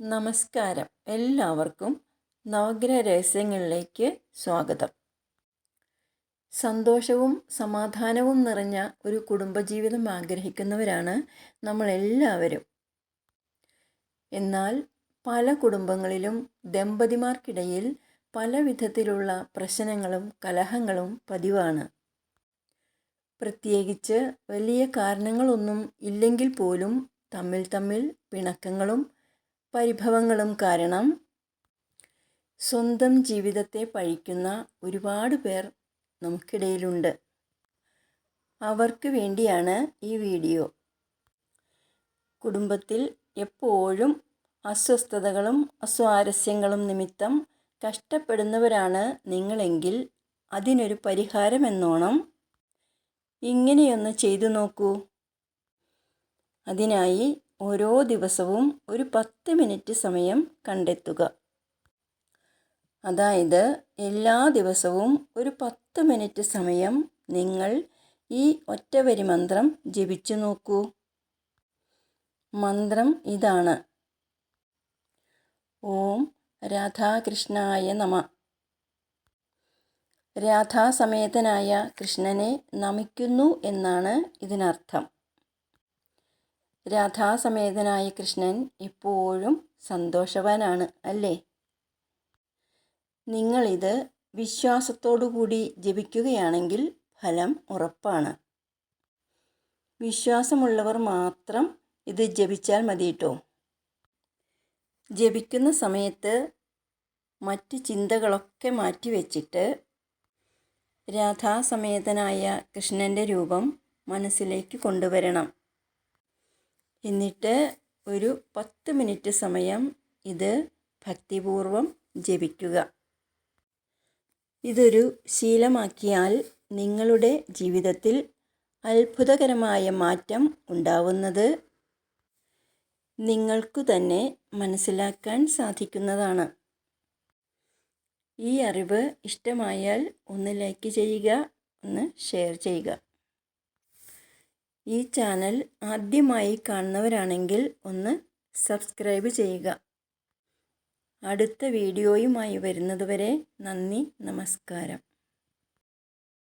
നമസ്കാരം. എല്ലാവർക്കും നവഗ്രഹ രഹസ്യങ്ങളിലേക്ക് സ്വാഗതം. സന്തോഷവും സമാധാനവും നിറഞ്ഞ ഒരു കുടുംബജീവിതം ആഗ്രഹിക്കുന്നവരാണ് നമ്മളെല്ലാവരും. എന്നാൽ പല കുടുംബങ്ങളിലും ദമ്പതിമാർക്കിടയിൽ പല വിധത്തിലുള്ള പ്രശ്നങ്ങളും കലഹങ്ങളും പതിവാണ്. പ്രത്യേകിച്ച് വലിയ കാരണങ്ങളൊന്നും ഇല്ലെങ്കിൽ പോലും തമ്മിൽ തമ്മിൽ പിണക്കങ്ങളും പരിഭവങ്ങളും കാരണം സ്വന്തം ജീവിതത്തെ പഴിക്കുന്ന ഒരുപാട് പേർ നമുക്കിടയിലുണ്ട്. അവർക്ക് വേണ്ടിയാണ് ഈ വീഡിയോ. കുടുംബത്തിൽ എപ്പോഴും അസ്വസ്ഥതകളും അസ്വാരസ്യങ്ങളും നിമിത്തം കഷ്ടപ്പെടുന്നവരാണ് നിങ്ങളെങ്കിൽ അതിനൊരു പരിഹാരമെന്നോണം ഇങ്ങനെയൊന്ന് ചെയ്തു നോക്കൂ. അതിനായി ഓരോ ദിവസവും ഒരു പത്ത് മിനിറ്റ് സമയം കണ്ടെത്തുക. അതായത് എല്ലാ ദിവസവും ഒരു പത്ത് മിനിറ്റ് സമയം നിങ്ങൾ ഈ ഒറ്റവരി മന്ത്രം ജപിച്ചു നോക്കൂ. മന്ത്രം ഇതാണ്. ഓം രാധാകൃഷ്ണായ നമ. രാധാസമേതനായ കൃഷ്ണനെ നമിക്കുന്നു എന്നാണ് ഇതിനർത്ഥം. രാധാസമേതനായ കൃഷ്ണൻ എപ്പോഴും സന്തോഷവാനാണ് അല്ലേ? നിങ്ങളിത് വിശ്വാസത്തോടുകൂടി ജപിക്കുകയാണെങ്കിൽ ഫലം ഉറപ്പാണ്. വിശ്വാസമുള്ളവർ മാത്രം ഇത് ജപിച്ചാൽ മതി കേട്ടോ ജപിക്കുന്ന സമയത്ത് മറ്റ് ചിന്തകളൊക്കെ മാറ്റിവെച്ചിട്ട് രാധാസമേതനായ കൃഷ്ണന്റെ രൂപം മനസ്സിലേക്ക് കൊണ്ടുവരണം. എന്നിട്ട് ഒരു പത്ത് മിനിറ്റ് സമയം ഇത് ഭക്തിപൂർവം ജപിക്കുക. ഇതൊരു ശീലമാക്കിയാൽ നിങ്ങളുടെ ജീവിതത്തിൽ അത്ഭുതകരമായ മാറ്റം ഉണ്ടാവുന്നത് നിങ്ങൾക്കു തന്നെ മനസ്സിലാക്കാൻ സാധിക്കുന്നതാണ്. ഈ അറിവ് ഇഷ്ടമായാൽ ഒന്ന് ലൈക്ക് ചെയ്യുക ഒന്ന് ഷെയർ ചെയ്യുക. ഈ ചാനൽ ആദ്യമായി കാണുന്നവരാണെങ്കിൽ ഒന്ന് സബ്സ്ക്രൈബ് ചെയ്യുക. അടുത്ത വീഡിയോയുമായി വരുന്നതുവരെ നന്ദി നമസ്കാരം.